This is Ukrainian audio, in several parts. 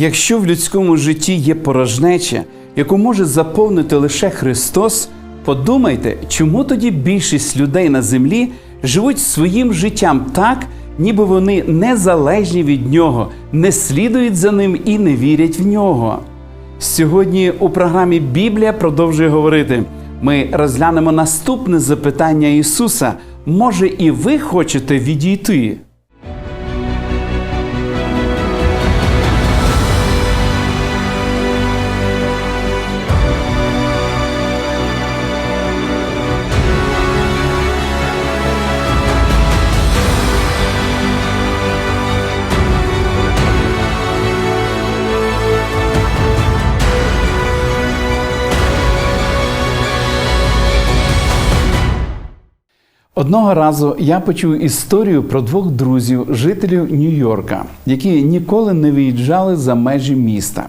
Якщо в людському житті є порожнеча, яку може заповнити лише Христос, подумайте, чому тоді більшість людей на землі живуть своїм життям так, ніби вони незалежні від нього, не слідують за ним і не вірять в нього. Сьогодні у програмі Біблія продовжує говорити. Ми розглянемо наступне запитання Ісуса. Може, і ви хочете відійти? Одного разу я почув історію про двох друзів, жителів Нью-Йорка, які ніколи не виїжджали за межі міста.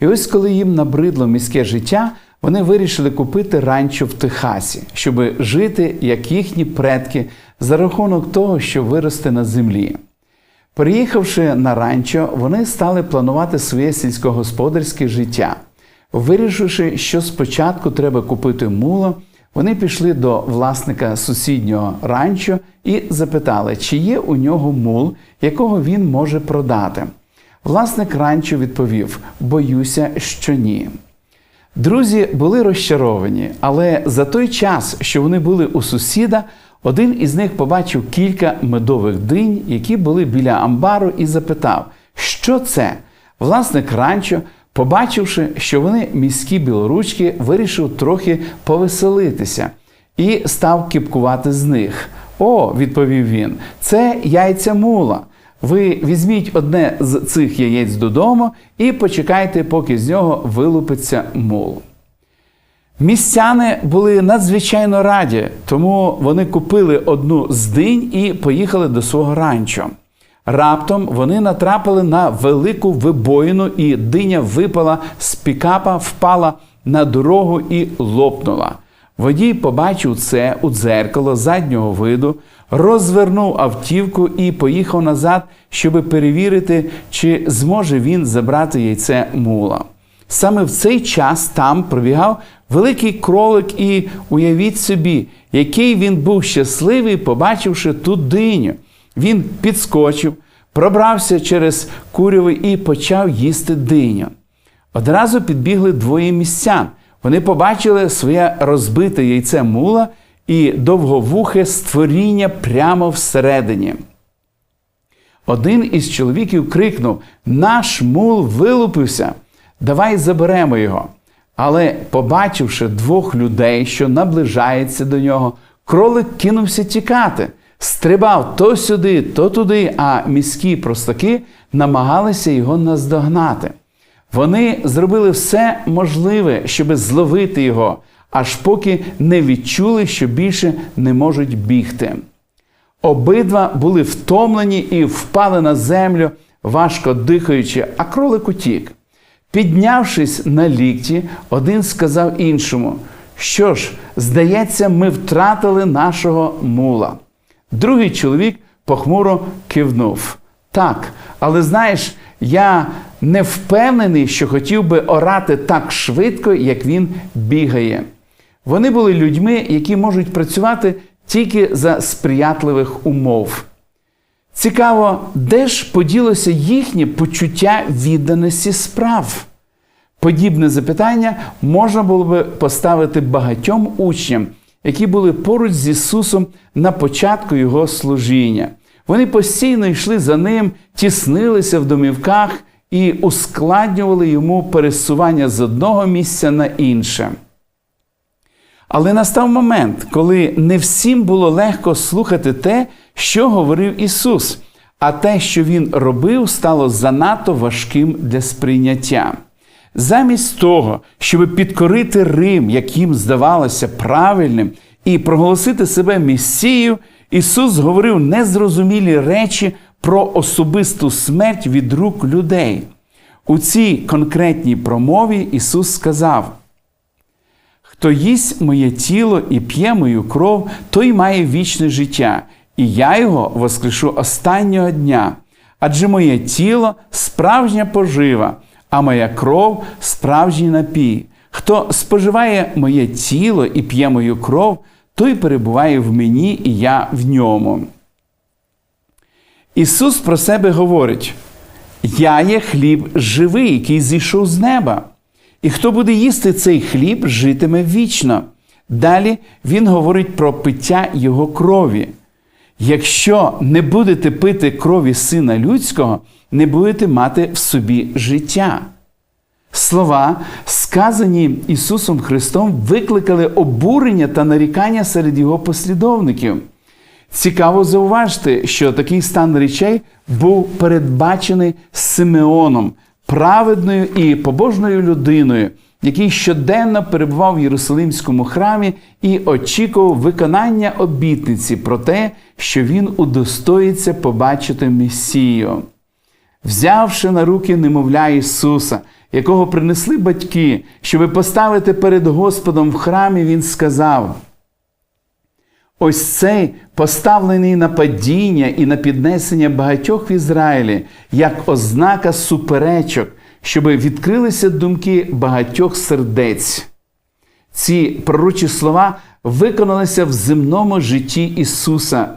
І ось коли їм набридло міське життя, вони вирішили купити ранчо в Техасі, щоб жити, як їхні предки, за рахунок того, що виросте на землі. Приїхавши на ранчо, вони стали планувати своє сільськогосподарське життя. Вирішивши, що спочатку треба купити муло, вони пішли до власника сусіднього ранчо і запитали, чи є у нього мул, якого він може продати. Власник ранчо відповів: Боюся, що ні. Друзі були розчаровані, але за той час, що вони були у сусіда, один із них побачив кілька медових динь, які були біля амбару, і запитав, що це? Власник ранчо, побачивши, що вони міські білоручки, вирішив трохи повеселитися і став кіпкувати з них. О, відповів він, це яйця мула. Ви візьміть одне з цих яєць додому і почекайте, поки з нього вилупиться мул. Містяни були надзвичайно раді, тому вони купили одну з динь і поїхали до свого ранчо. Раптом вони натрапили на велику вибоїну, і диня випала з пікапа, впала на дорогу і лопнула. Водій побачив це у дзеркало заднього виду, розвернув автівку і поїхав назад, щоб перевірити, чи зможе він забрати яйце мула. Саме в цей час там пробігав великий кролик, і уявіть собі, який він був щасливий, побачивши ту диню. Він підскочив, пробрався через куряви і почав їсти диню. Одразу підбігли двоє містян. Вони побачили своє розбите яйце мула і довговухе створіння прямо всередині. Один із чоловіків крикнув: Наш мул вилупився, давай заберемо його. Але, побачивши двох людей, що наближається до нього, кролик кинувся тікати, стрибав то сюди, то туди, а міські простаки намагалися його наздогнати. Вони зробили все можливе, щоб зловити його, аж поки не відчули, що більше не можуть бігти. Обидва були втомлені і впали на землю, важко дихаючи, а кролик утік. Піднявшись на лікті, один сказав іншому: Що ж, здається, ми втратили нашого мула. Другий чоловік похмуро кивнув. Так, але знаєш, я не впевнений, що хотів би орати так швидко, як він бігає. Вони були людьми, які можуть працювати тільки за сприятливих умов. Цікаво, де ж поділося їхнє почуття відданості справ? Подібне запитання можна було би поставити багатьом учням, які були поруч з Ісусом на початку Його служіння. Вони постійно йшли за ним, тіснилися в домівках і ускладнювали йому пересування з одного місця на інше. Але настав момент, коли не всім було легко слухати те, що говорив Ісус, а те, що Він робив, стало занадто важким для сприйняття. Замість того, щоб підкорити Рим, як їм здавалося правильним, і проголосити себе Месією, Ісус говорив незрозумілі речі про особисту смерть від рук людей. У цій конкретній промові Ісус сказав: Хто їсть моє тіло і п'є мою кров, той має вічне життя, і я його воскрешу останнього дня. Адже моє тіло справжня пожива, а моя кров справжній напій. Хто споживає моє тіло і п'є мою кров, той перебуває в мені, і я в ньому. Ісус про себе говорить: Я є хліб живий, який зійшов з неба. І хто буде їсти цей хліб, житиме вічно. Далі Він говорить про пиття Його крові. Якщо не будете пити крові Сина Людського, не будете мати в собі життя. Слова, сказані Ісусом Христом, викликали обурення та нарікання серед Його послідовників. Цікаво зауважити, що такий стан речей був передбачений Симеоном, праведною і побожною людиною, який щоденно перебував в Єрусалимському храмі і очікував виконання обітниці про те, що він удостоїться побачити Месію. Взявши на руки немовля Ісуса, якого принесли батьки, щоби поставити перед Господом в храмі, Він сказав: Ось цей поставлений на падіння і на піднесення багатьох в Ізраїлі, як ознака суперечок, щоби відкрилися думки багатьох сердець. Ці пророчі слова виконалися в земному житті Ісуса.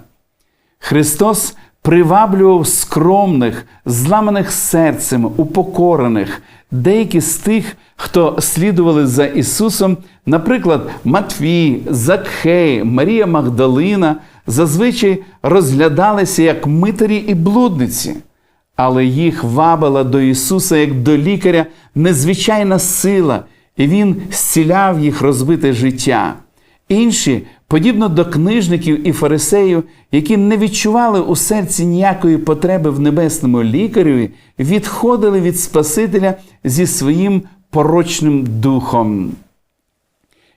Христос приваблював скромних, зламаних серцем, упокорених, деякі з тих, хто слідували за Ісусом, наприклад, Матвій, Закхей, Марія Магдалина, зазвичай розглядалися як митарі і блудниці, але їх вабила до Ісуса як до лікаря незвичайна сила, і Він зціляв їх розбите життя. Інші, подібно до книжників і фарисеїв, які не відчували у серці ніякої потреби в небесному лікареві, відходили від Спасителя зі своїм порочним духом.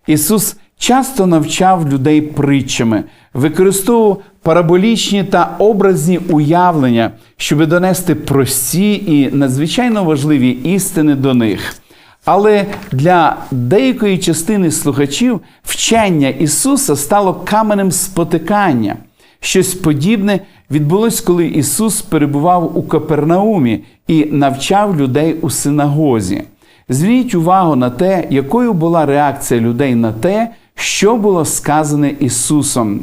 Ісус часто навчав людей притчами, використовував параболічні та образні уявлення, щоб донести прості і надзвичайно важливі істини до них. Але для деякої частини слухачів вчення Ісуса стало каменем спотикання. Щось подібне відбулось, коли Ісус перебував у Капернаумі і навчав людей у синагозі. Зверніть увагу на те, якою була реакція людей на те, що було сказане Ісусом.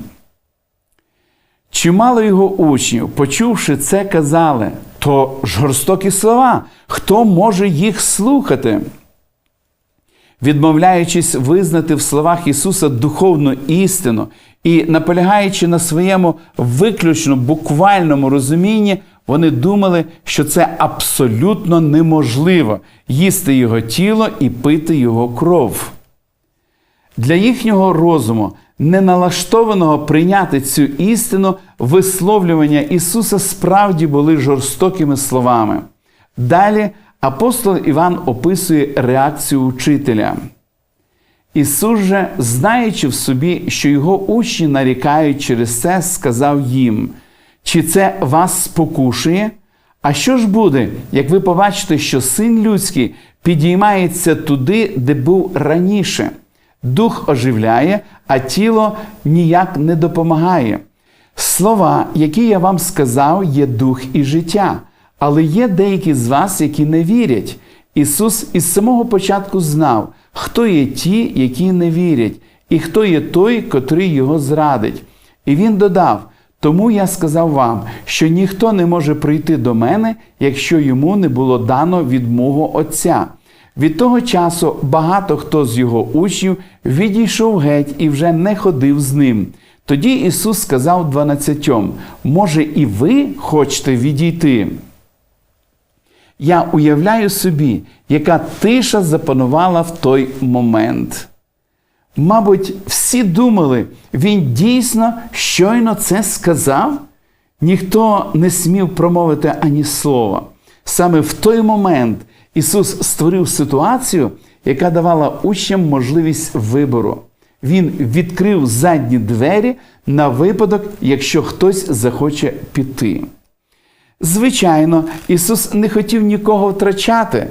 Чимало його учнів, почувши це, казали, то жорстокі слова, хто може їх слухати? Відмовляючись визнати в словах Ісуса духовну істину і наполягаючи на своєму виключно буквальному розумінні, вони думали, що це абсолютно неможливо їсти Його тіло і пити Його кров. Для їхнього розуму, не налаштованого прийняти цю істину, висловлювання Ісуса справді були жорстокими словами. Далі апостол Іван описує реакцію учителя. Ісус же, знаючи в собі, що його учні нарікають через це, сказав їм, чи це вас спокушує? А що ж буде, як ви побачите, що син людський підіймається туди, де був раніше? Дух оживляє, а тіло ніяк не допомагає. Слова, які я вам сказав, є дух і життя, але є деякі з вас, які не вірять. Ісус із самого початку знав, хто є ті, які не вірять, і хто є той, котрий його зрадить. І Він додав: тому я сказав вам, що ніхто не може прийти до мене, якщо йому не було дано від мого Отця. Від того часу багато хто з його учнів відійшов геть і вже не ходив з ним. Тоді Ісус сказав дванадцятьом: може, і ви хочете відійти? Я уявляю собі, яка тиша запанувала в той момент. Мабуть, всі думали, він дійсно щойно це сказав? Ніхто не смів промовити ані слова. Саме в той момент Ісус створив ситуацію, яка давала учням можливість вибору. Він відкрив задні двері на випадок, якщо хтось захоче піти. Звичайно, Ісус не хотів нікого втрачати,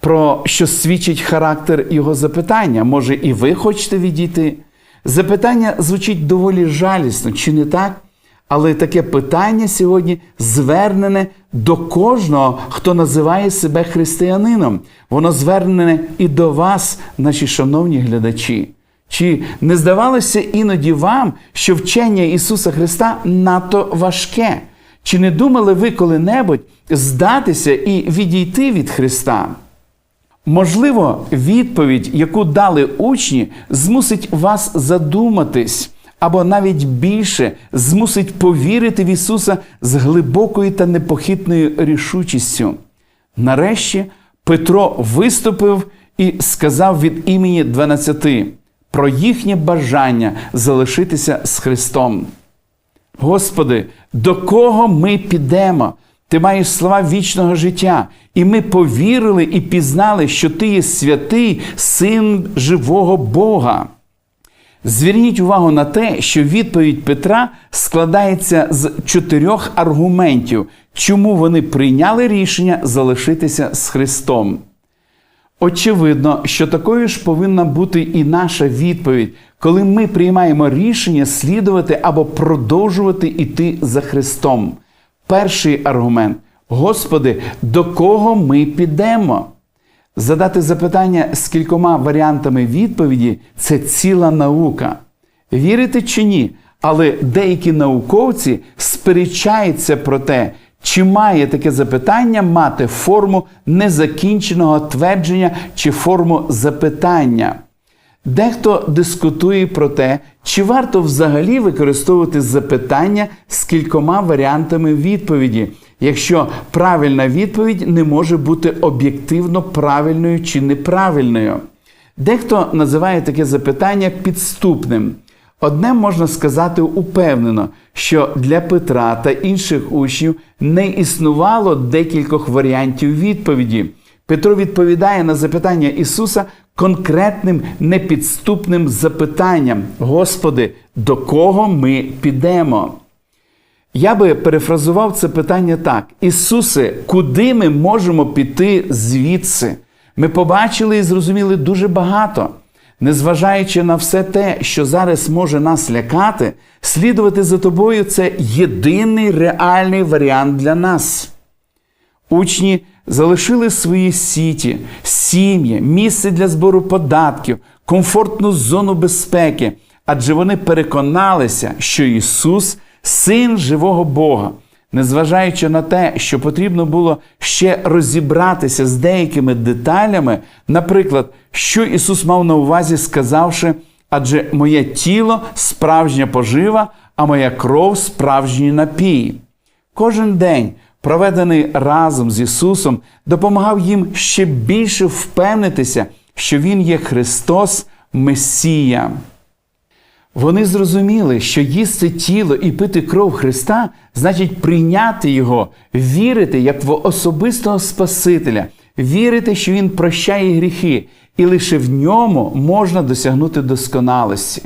про що свідчить характер Його запитання. Може, і ви хочете відійти? Запитання звучить доволі жалісно, чи не так? Але таке питання сьогодні звернене до кожного, хто називає себе християнином. Воно звернене і до вас, наші шановні глядачі. Чи не здавалося іноді вам, що вчення Ісуса Христа надто важке? Чи не думали ви коли-небудь здатися і відійти від Христа? Можливо, відповідь, яку дали учні, змусить вас задуматись, або навіть більше змусить повірити в Ісуса з глибокою та непохитною рішучістю. Нарешті Петро виступив і сказав від імені дванадцяти про їхнє бажання залишитися з Христом. Господи, до кого ми підемо? Ти маєш слова вічного життя, і ми повірили і пізнали, що Ти є святий син живого Бога. Зверніть увагу на те, що відповідь Петра складається з чотирьох аргументів, чому вони прийняли рішення залишитися з Христом. Очевидно, що такою ж повинна бути і наша відповідь, коли ми приймаємо рішення слідувати або продовжувати йти за Христом. Перший аргумент: Господи, до кого ми підемо? Задати запитання з кількома варіантами відповіді це ціла наука. Вірите чи ні? Але деякі науковці сперечаються про те, чи має таке запитання мати форму незакінченого твердження чи форму запитання. Дехто дискутує про те, чи варто взагалі використовувати запитання з кількома варіантами відповіді, якщо правильна відповідь не може бути об'єктивно правильною чи неправильною. Дехто називає таке запитання підступним. Одне можна сказати упевнено, що для Петра та інших учнів не існувало декількох варіантів відповіді. Петро відповідає на запитання Ісуса конкретним непідступним запитанням: Господи, до кого ми підемо? Я би перефразував це питання так: Ісусе, куди ми можемо піти звідси? Ми побачили і зрозуміли дуже багато. Незважаючи на все те, що зараз може нас лякати, слідувати за тобою це єдиний реальний варіант для нас. Учні залишили свої сіті, сім'ї, місце для збору податків, комфортну зону безпеки, адже вони переконалися, що Ісус син живого Бога. Незважаючи на те, що потрібно було ще розібратися з деякими деталями, наприклад, що Ісус мав на увазі, сказавши, адже моє тіло справжня пожива, а моя кров справжній напій. Кожен день, проведений разом з Ісусом, допомагав їм ще більше впевнитися, що Він є Христос, Месія. Вони зрозуміли, що їсти тіло і пити кров Христа значить прийняти Його, вірити як в особистого Спасителя, вірити, що Він прощає гріхи, і лише в ньому можна досягнути досконалості.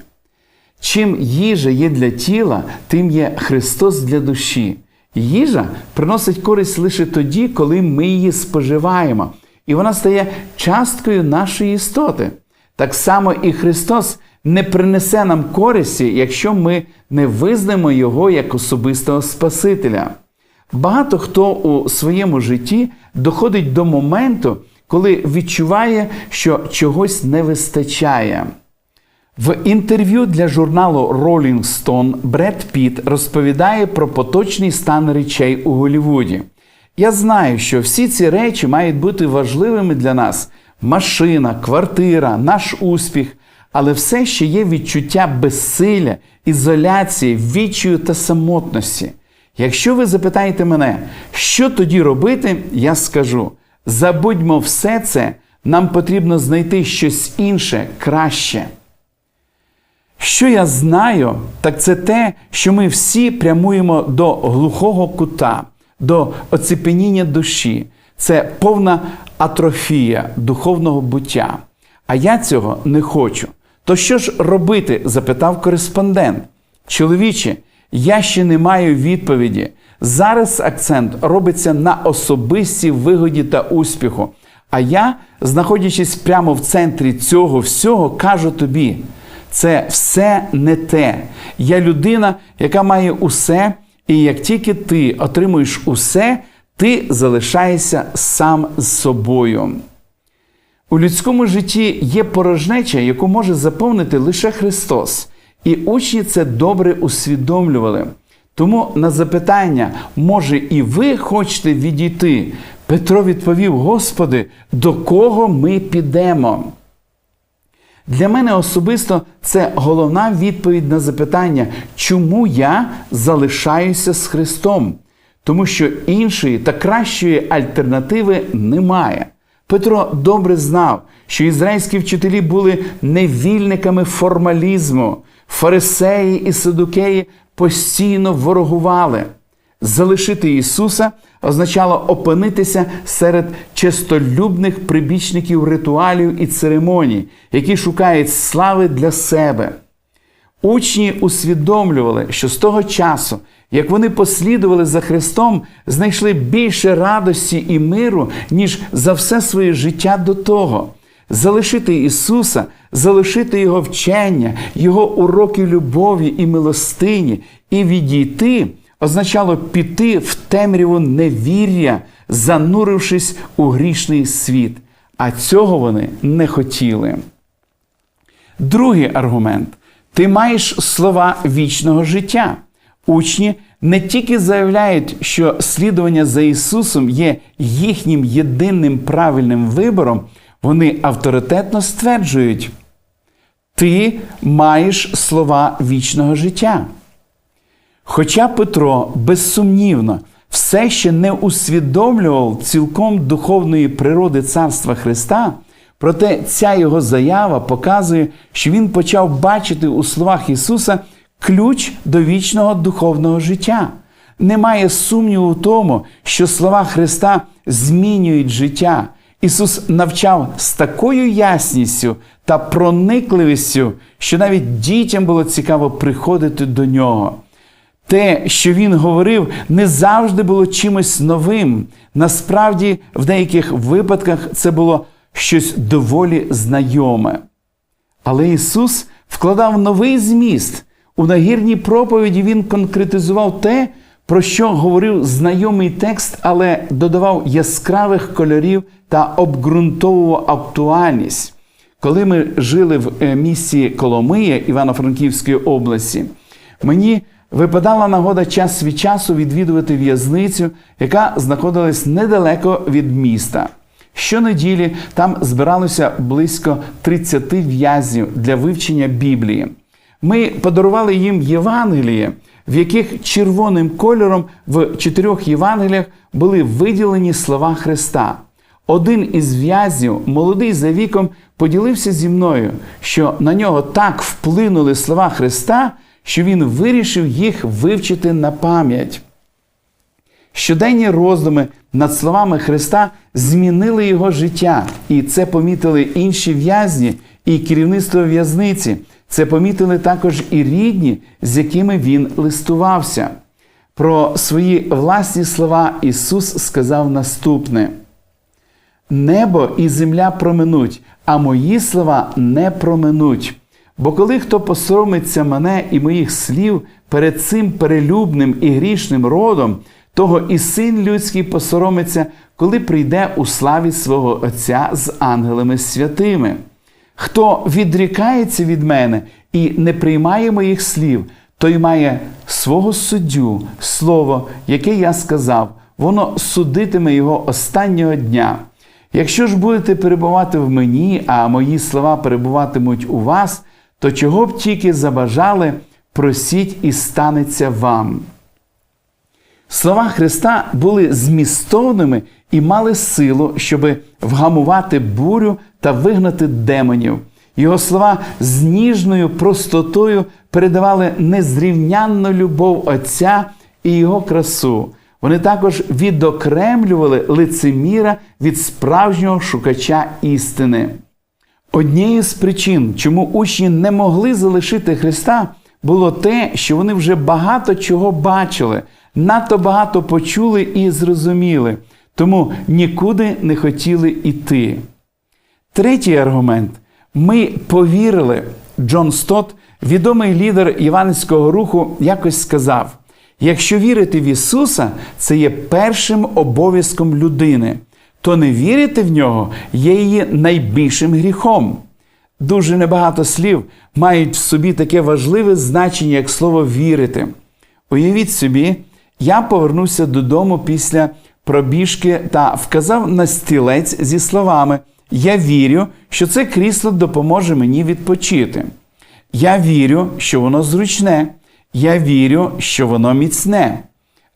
Чим їжа є для тіла, тим є Христос для душі. Їжа приносить користь лише тоді, коли ми її споживаємо, і вона стає часткою нашої істоти. Так само і Христос не принесе нам користі, якщо ми не визнаємо Його як особистого Спасителя. Багато хто у своєму житті доходить до моменту, коли відчуває, що чогось не вистачає. В інтерв'ю для журналу Rolling Stone Бред Піт розповідає про поточний стан речей у Голлівуді. Я знаю, що всі ці речі мають бути важливими для нас: машина, квартира, наш успіх, але все ще є відчуття безсилля, ізоляції, відчаю та самотності. Якщо ви запитаєте мене, що тоді робити, я скажу: забудьмо все це, нам потрібно знайти щось інше, краще. Що я знаю, так це те, що ми всі прямуємо до глухого кута, до оцепеніння душі. Це повна атрофія духовного буття. А я цього не хочу. То що ж робити? запитав кореспондент. Чоловіче, я ще не маю відповіді. Зараз акцент робиться на особистій вигоді та успіху. А я, знаходячись прямо в центрі цього всього, кажу тобі: це все не те. Я людина, яка має усе, і як тільки ти отримуєш усе, ти залишаєшся сам з собою. У людському житті є порожнеча, яку може заповнити лише Христос. І учні це добре усвідомлювали. Тому на запитання, може, і ви хочете відійти? Петро відповів: Господи, до кого ми підемо? Для мене особисто це головна відповідь на запитання, чому я залишаюся з Христом, тому що іншої та кращої альтернативи немає. Петро добре знав, що ізраїльські вчителі були невільниками формалізму, фарисеї і садукеї постійно ворогували. Залишити Ісуса означало опинитися серед честолюбних прибічників ритуалів і церемоній, які шукають слави для себе. Учні усвідомлювали, що з того часу, як вони послідували за Христом, знайшли більше радості і миру, ніж за все своє життя до того. Залишити Ісуса, залишити Його вчення, Його уроки любові і милостині, і відійти означало піти в темряву невір'я, занурившись у грішний світ. А цього вони не хотіли. Другий аргумент: ти маєш слова вічного життя. Учні не тільки заявляють, що слідування за Ісусом є їхнім єдиним правильним вибором, вони авторитетно стверджують: ти маєш слова вічного життя. Хоча Петро безсумнівно все ще не усвідомлював цілком духовної природи Царства Христа, проте ця його заява показує, що він почав бачити у словах Ісуса ключ до вічного духовного життя. Немає сумніву в тому, що слова Христа змінюють життя. Ісус навчав з такою ясністю та проникливістю, що навіть дітям було цікаво приходити до нього. Те, що він говорив, не завжди було чимось новим. Насправді, в деяких випадках це було щось доволі знайоме. Але Ісус вкладав новий зміст. У нагірній проповіді Він конкретизував те, про що говорив знайомий текст, але додавав яскравих кольорів та обґрунтовував актуальність. Коли ми жили в е, місті Коломия Івано-Франківської області, мені випадала нагода час від часу відвідувати в'язницю, яка знаходилась недалеко від міста. Щонеділі там збиралося близько 30 в'язнів для вивчення Біблії. Ми подарували їм Євангеліє, в яких червоним кольором в чотирьох Євангеліях були виділені слова Христа. Один із в'язнів, молодий за віком, поділився зі мною, що на нього так вплинули слова Христа, що він вирішив їх вивчити на пам'ять. Щоденні роздуми над словами Христа змінили його життя, і це помітили інші в'язні і керівництво в'язниці. Це помітили також і рідні, з якими він листувався. Про свої власні слова Ісус сказав наступне: Небо і земля проминуть, а мої слова не проминуть. Бо коли хто посоромиться мене і моїх слів перед цим перелюбним і грішним родом, того і син людський посоромиться, коли прийде у славі свого Отця з ангелами святими. Хто відрікається від мене і не приймає моїх слів, той має свого суддю, слово, яке я сказав, воно судитиме його останнього дня. Якщо ж будете перебувати в мені, а мої слова перебуватимуть у вас, то чого б тільки забажали, просіть і станеться вам. Слова Христа були змістовними і мали силу, щоб вгамувати бурю та вигнати демонів. Його слова з ніжною простотою передавали незрівнянну любов Отця і його красу. Вони також відокремлювали лицеміра від справжнього шукача істини. Однією з причин, чому учні не могли залишити Христа, було те, що вони вже багато чого бачили, надто багато почули і зрозуміли, тому нікуди не хотіли йти. Третій аргумент: ми повірили, Джон Стот, відомий лідер іванського руху, якось сказав: якщо вірити в Ісуса, це є першим обов'язком людини, то не вірити в нього є її найбільшим гріхом. Дуже небагато слів мають в собі таке важливе значення, як слово вірити. Уявіть собі, я повернувся додому після пробіжки та вказав на стілець зі словами: Я вірю, що це крісло допоможе мені відпочити. Я вірю, що воно зручне. Я вірю, що воно міцне.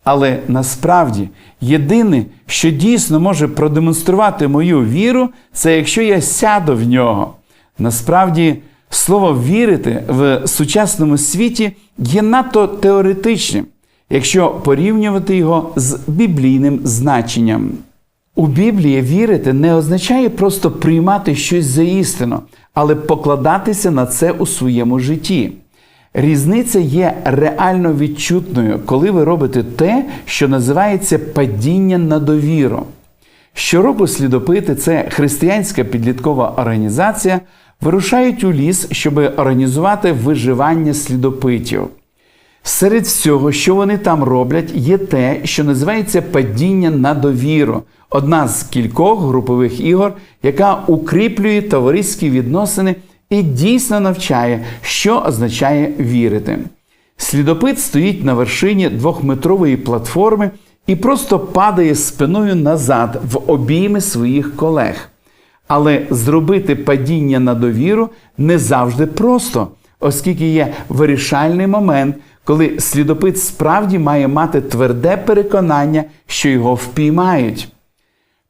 Але насправді єдине, що дійсно може продемонструвати мою віру, це якщо я сяду в нього. Насправді, слово вірити в сучасному світі є надто теоретичним, якщо порівнювати його з біблійним значенням. У Біблії вірити не означає просто приймати щось за істину, але покладатися на це у своєму житті. Різниця є реально відчутною, коли ви робите те, що називається падіння на довіру. Щороку слідопити, це християнська підліткова організація, вирушають у ліс, щоб організувати виживання слідопитів. Серед всього, що вони там роблять, є те, що називається падіння на довіру, одна з кількох групових ігор, яка укріплює товариські відносини і дійсно навчає, що означає вірити. Слідопит стоїть на вершині двохметрової платформи і просто падає спиною назад в обійми своїх колег. Але зробити падіння на довіру не завжди просто, оскільки є вирішальний момент, коли слідопит справді має мати тверде переконання, що його впіймають.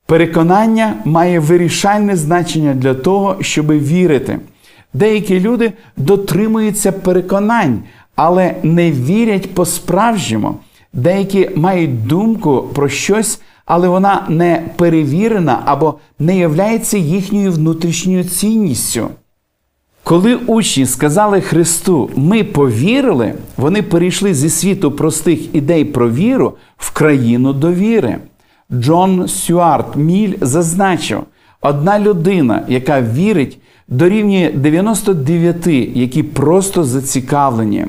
Переконання має вирішальне значення для того, щоб вірити. Деякі люди дотримуються переконань, але не вірять по-справжньому. Деякі мають думку про щось, але вона не перевірена або не являється їхньою внутрішньою цінністю. Коли учні сказали Христу, ми повірили, вони перейшли зі світу простих ідей про віру в країну довіри. Джон Сюарт Міль зазначив, одна людина, яка вірить, дорівнює 99, які просто зацікавлені.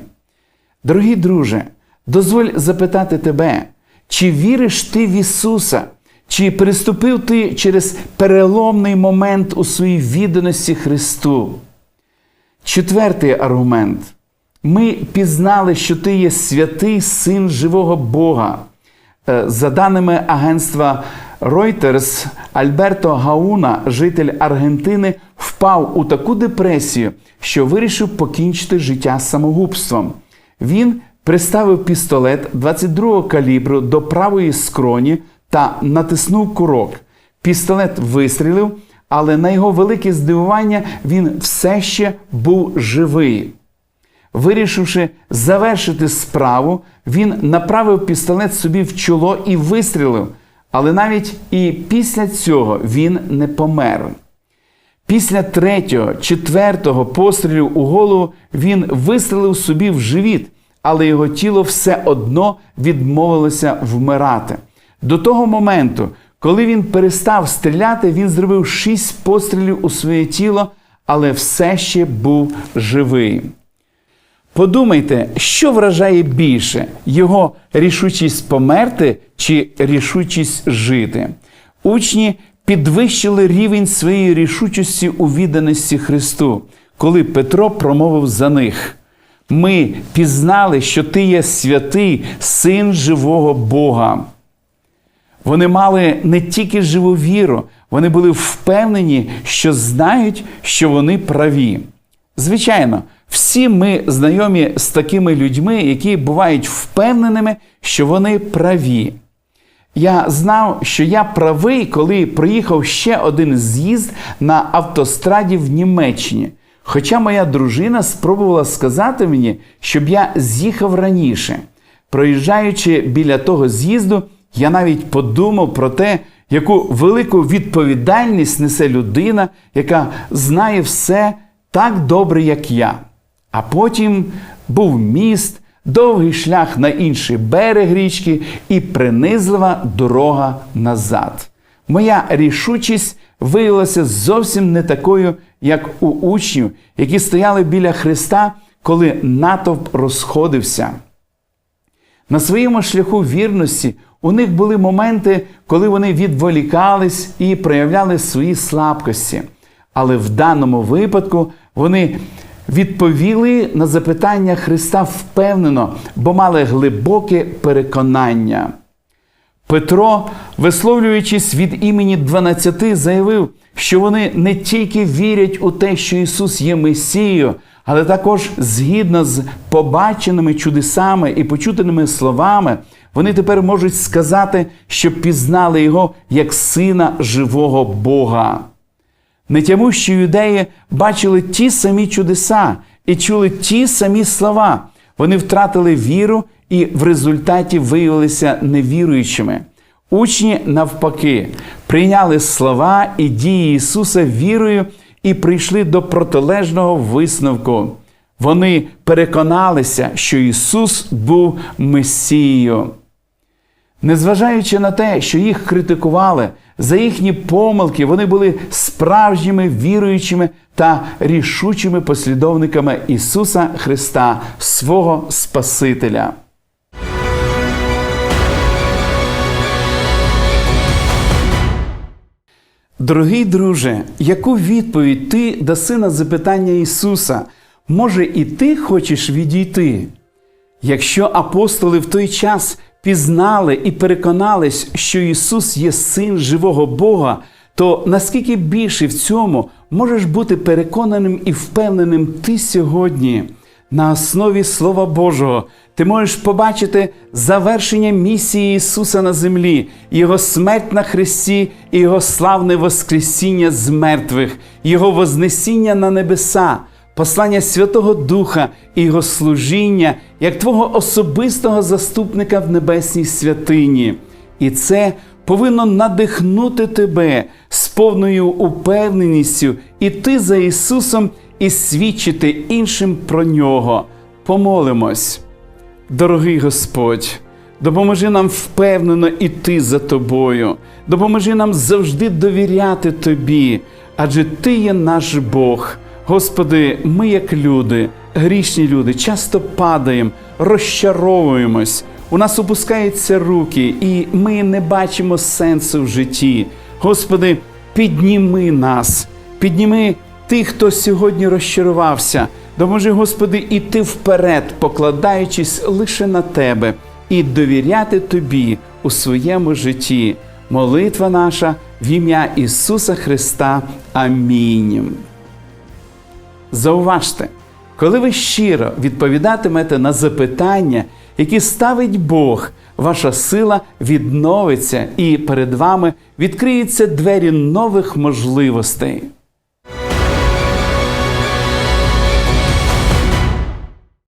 Дорогі друже, дозволь запитати тебе, чи віриш ти в Ісуса? Чи переступив ти через переломний момент у своїй відданості Христу? Четвертий аргумент. Ми пізнали, що ти є святий син живого Бога. Е, За даними агентства Reuters, Альберто Гауна, житель Аргентини, впав у таку депресію, що вирішив покінчити життя самогубством. Він приставив пістолет 22-го калібру до правої скроні та натиснув курок. Пістолет вистрілив, але на його велике здивування він все ще був живий. Вирішивши завершити справу, він направив пістолет собі в чоло і вистрілив, але навіть і після цього він не помер. Після третього, четвертого пострілу у голову він вистрелив собі в живіт, але його тіло все одно відмовилося вмирати. До того моменту, коли він перестав стріляти, він зробив шість пострілів у своє тіло, але все ще був живий. Подумайте, що вражає більше його рішучість померти чи рішучість жити. Учні підвищили рівень своєї рішучості у відданості Христу, коли Петро промовив за них. Ми пізнали, що ти є святий син живого Бога. Вони мали не тільки живу віру, вони були впевнені, що знають, що вони праві. Звичайно, всі ми знайомі з такими людьми, які бувають впевненими, що вони праві. Я знав, що я правий, коли приїхав ще один з'їзд на автостраді в Німеччині. Хоча моя дружина спробувала сказати мені, щоб я з'їхав раніше. Проїжджаючи біля того з'їзду, я навіть подумав про те, яку велику відповідальність несе людина, яка знає все так добре, як я. А потім був міст, довгий шлях на інший берег річки і принизлива дорога назад. Моя рішучість виявилася зовсім не такою, як у учнів, які стояли біля Христа, коли натовп розходився. На своєму шляху вірності у них були моменти, коли вони відволікались і проявляли свої слабкості. Але в даному випадку вони відповіли на запитання Христа впевнено, бо мали глибоке переконання. Петро, висловлюючись від імені 12, заявив, що вони не тільки вірять у те, що Ісус є Месією, але також згідно з побаченими чудесами і почутими словами, вони тепер можуть сказати, що пізнали Його як Сина живого Бога. Нетямущі юдеї бачили ті самі чудеса і чули ті самі слова. Вони втратили віру і в результаті виявилися невіруючими. Учні, навпаки, прийняли слова і дії Ісуса вірою і прийшли до протилежного висновку. Вони переконалися, що Ісус був Месією. Незважаючи на те, що їх критикували за їхні помилки, вони були справжніми віруючими та рішучими послідовниками Ісуса Христа, свого Спасителя. Дорогий друже, яку відповідь ти даси на запитання Ісуса? Може, і ти хочеш відійти? Якщо апостоли в той час пізнали і переконались, що Ісус є син живого Бога, то наскільки більше в цьому можеш бути переконаним і впевненим ти сьогодні? На основі Слова Божого ти можеш побачити завершення місії Ісуса на землі, Його смерть на Христі і Його славне Воскресіння з мертвих, Його вознесіння на небеса, послання Святого Духа і Його служіння як Твого особистого заступника в небесній святині. І це повинно надихнути тебе з повною упевненістю іти за Ісусом і свідчити іншим про нього. Помолимось. Дорогий Господь, допоможи нам впевнено іти за Тобою, допоможи нам завжди довіряти Тобі, адже Ти є наш Бог. Господи, ми, як люди, грішні люди, часто падаємо, розчаровуємось, у нас опускаються руки, і ми не бачимо сенсу в житті. Господи, підніми нас, підніми тих, хто сьогодні розчарувався. Допоможи, Господи, іти вперед, покладаючись лише на Тебе і довіряти Тобі у своєму житті. Молитва наша в ім'я Ісуса Христа. Амінь. Зауважте, коли ви щиро відповідатимете на запитання, які ставить Бог, ваша сила відновиться і перед вами відкриються двері нових можливостей.